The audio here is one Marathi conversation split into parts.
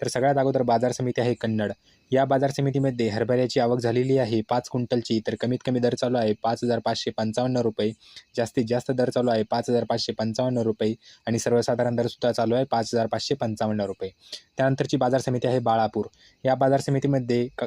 तर सगळ्यात अगोदर बाजार समिती आहे कन्नड. या बाजार समितीमध्ये हरभऱ्याची आवक झालेली आहे पाच क्विंटलची. तर कमीत कमी दर चालू आहे पाच हजार पाचशे पंचावन्न रुपये. जास्तीत जास्त दर चालू आहे पाच हजार पाचशे पंचावन्न रुपये. आणि सर्वसाधारण दरसुद्धा चालू आहे पाच हजार पाचशे पंचावन्न रुपये. त्यानंतरची बाजार समिती आहे बाळापूर. या बाजार समितीमध्ये क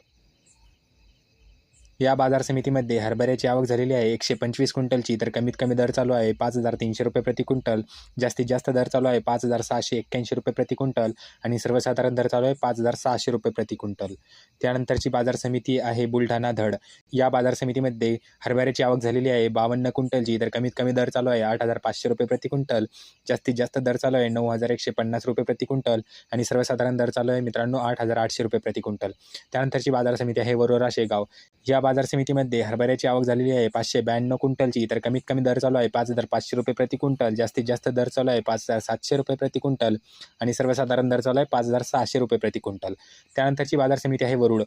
या बाजार समितीमध्ये हरभऱ्याची आवक झालेली आहे. एकशे पंचवीस क्विंटलची तर कमीत कमी दर चालू आहे पाच हजार तीनशे रुपये प्रति क्विंटल. जास्तीत जास्त दर चालू आहे पाच हजार सहाशे एक्क्याऐंशी रुपये प्रति क्विंटल आणि सर्वसाधारण दर चालू आहे पाच हजार सहाशे रुपये प्रति क्विंटल. त्यानंतरची बाजार समिती आहे बुलढाणा धड. या बाजार समितीमध्ये हरभऱ्याची आवक झालेली आहे बावन्न क्विंटलची तर कमीत कमी दर चालू आहे आठ हजार पाचशे रुपये प्रति क्विंटल. जास्तीत जास्त दर चालू आहे नऊ हजार एकशे पन्नास रुपये प्रति क्विंटल आणि सर्वसाधारण दर चालू आहे मित्रांनो आठ हजार आठशे रुपये प्रति क्विंटल. त्यानंतरची बाजार समिती आहे वरोरा शेगाव या बाजार समितीमध्ये हरभऱ्याची आवक झालेली आहे. पाचशे ब्याण्णव क्विंटलची तर कमीत कमी दर चालू आहे. पाच हजार पाचशे रुपये प्रति क्विंटल. जास्तीत जास्त दर चालू आहे पाच हजार सातशे रुपये प्रति क्विंटल. आणि सर्वसाधारण दर चालू आहे पाच हजार सहाशे रुपये प्रति क्विंटल. त्यानंतरची बाजार समिती आहे वरुड.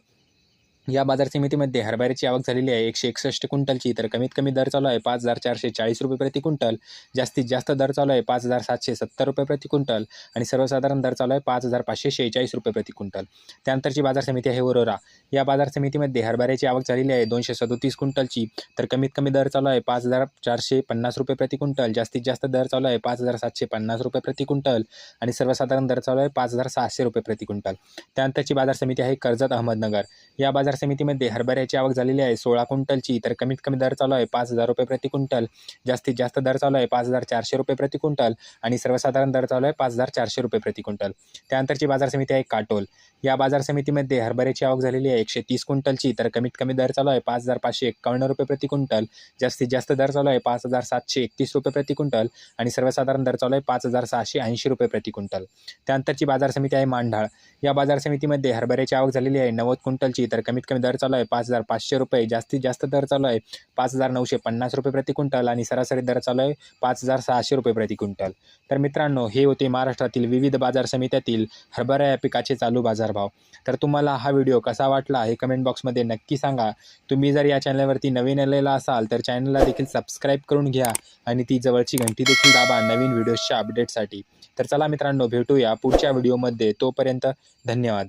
या बाजार समितीमध्ये हरभऱ्याची आवक झालेली आहे. एकशे एकसष्ट क्विंटलची. तर कमीत कमी दर चालू आहे पाच हजार चारशे चाळीस रुपये प्रति क्विंटल. जास्तीत जास्त दर चालू आहे पाच हजार सातशे सत्तर रुपये प्रति क्विंटल. आणि सर्वसाधारण दर चालू आहे पाच हजार पाचशे शेहेचाळीस रुपये प्रति क्विंटल. त्यानंतरची बाजार समिती आहे वरोरा या बाजार समितीमध्ये हरभऱ्याची आवक झालेली आहे दोनशे सदोतीस क्विंटलची. तर कमीत कमी दर चालू आहे पाच हजार चारशे पन्नास रुपये प्रति क्विंटल. जास्तीत जास्त दर चालू आहे पाच हजार सातशे पन्नास रुपये प्रति क्विंटल. आणि सर्वसाधारण दर चालू आहे पाच हजार सहाशे रुपये प्रति क्विंटल. त्यानंतरची बाजार समिती आहे कर्जत अहमदनगर. या बाजार समितीमध्ये हरभऱ्याची आवक झालेली आहे. सोळा क्विंटलची तर कमीत कमी दर चालू आहे पाच हजार रुपये प्रति क्विंटल. जास्तीत जास्त दर चालू आहे पाच हजार चारशे रुपये प्रति क्विंटल आणि सर्वसाधारण दर चालू आहे पाच हजार चारशे रुपये प्रति क्विंटल. त्यानंतरची बाजार समिती आहे काटोल. या बाजार समितीमध्ये हरभऱ्याची आवक झालेली आहे एकशे तीस क्विंटलची तर कमीत कमी दर चालू आहे पाच हजार पाचशे एक्कावन्न रुपये प्रति क्विंटल. जास्तीत जास्त दर चालू आहे पाच हजार सातशे एकतीस रुपये प्रति क्विंटल आणि सर्वसाधारण दर चालू आहे पाच हजार सहाशे ऐंशी रुपये प्रति क्विंटल. त्यानंतरची बाजार समिती आहे मांढाळ. या बाजार समितीमध्ये हरभऱ्याची आवक झालेली आहे नव्वद क्विंटलची तर कमीत कमी दर चालू आहे पाच हजार पाचशे रुपये. जास्तीत जास्त दर चालू आहे पाच हजार नऊशे पन्नास रुपये प्रति क्विंटल आणि सरासरी दर चालू आहे पाच हजार सहाशे रुपये प्रति क्विंटल. तर मित्रांनो हे होते महाराष्ट्रातील विविध बाजार समित्यातील हरभरा या पिकाचे चालू बाजारभाव. तर तुम्हाला हा व्हिडिओ कसा वाटला हे कमेंट बॉक्समध्ये नक्की सांगा. तुम्ही जर या चॅनलवरती नवीन आलेला असाल तर चॅनलला देखील सबस्क्राईब करून घ्या आणि ती जवळची घंटी देखील दाबा नवीन व्हिडिओजच्या अपडेटसाठी. तर चला मित्रांनो भेटूया पुढच्या व्हिडिओमध्ये. तोपर्यंत धन्यवाद.